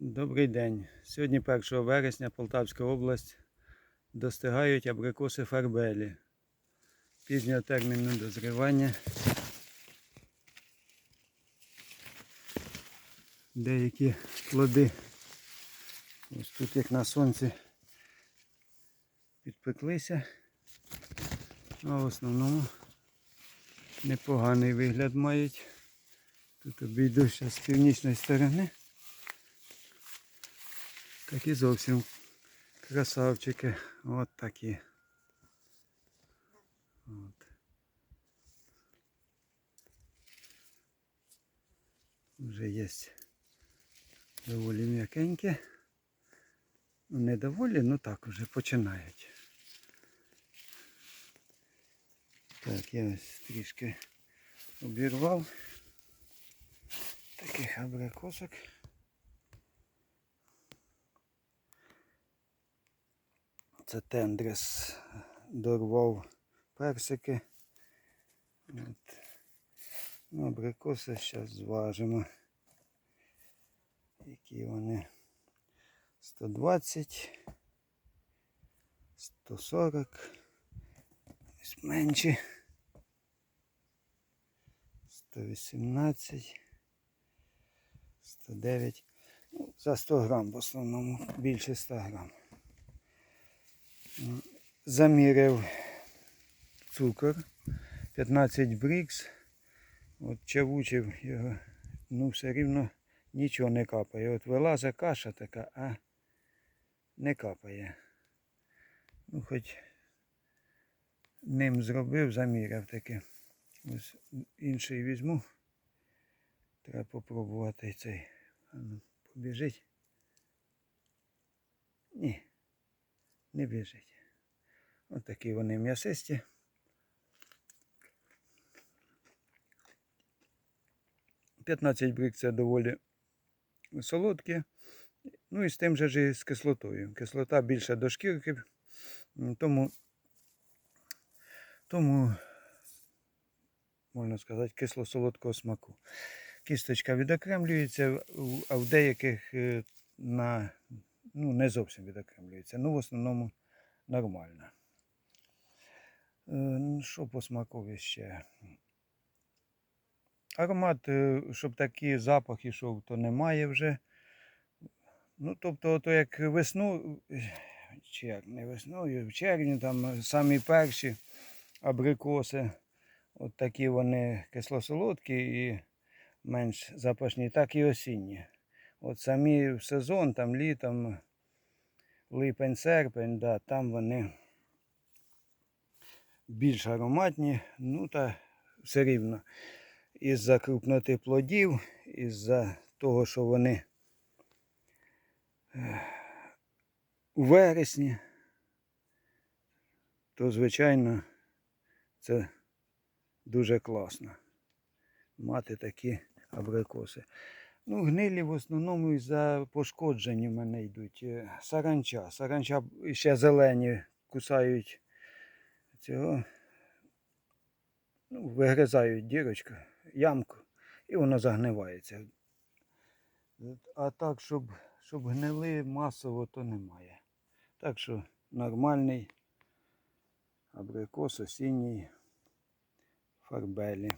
Добрий день. Сьогодні 1 вересня Полтавська область достигають абрикоси фарбелі. Пізнього терміну дозрівання. Деякі плоди. Ось тут як на сонці підпеклися. А в основному непоганий вигляд мають. Тут обійду з північної сторони. Такі зовсім красавчики. От такі. От. Вже є доволі м'якенькі. Ну, не доволі, ну так вже починають. Так, я ось трішки обірвав таких абрикосок. Це тендрес дорвав персики. От. Ну, абрикоси зараз зважимо. Які вони 120, 140, ось менші. 118, 109. Ну, за 100 грам в основному, більше 100 грам. Заміряв цукор 15 брікс. От чавучив його, ну все рівно нічого не капає. От вилазить каша така, а не капає. Ну хоч ним зробив, заміряв таке. Ось інший візьму. Треба попробувати цей. Ну, побіжить. Ні, не біжить. Ось такі вони м'ясисті. П'ятнадцять брик це доволі солодкі. Ну і з тим же ж і з кислотою. Кислота більше до шкірки, тому, тому можна сказати, кисло-солодкого смаку. Кісточка відокремлюється, а в деяких е, на, ну, не зовсім відокремлюється. Ну, в основному нормально. Е, ну, Що по смакові ще? Аромат, е, щоб такі запахи йшов, то немає вже. Ну, тобто, ото як весну, чи не весною, в червні там самі перші абрикоси, от такі вони кисло-солодкі і менш запашні, так і осінні. От самі в сезон, там літом, липень, серпень, да, там вони більш ароматні, ну та все рівно. Із-за крупноти плодів, із-за того, що вони е, у вересні, то звичайно це дуже класно мати такі абрикоси. Ну, гнилі в основному із-за пошкоджень в мене йдуть. Е, Саранча. Саранча ще зелені кусають цього. Ну, вигризають дірочку, ямку, і воно загнивається. А так, щоб, щоб гнили масово, то немає. Так що нормальний абрикос осінній фарбелі.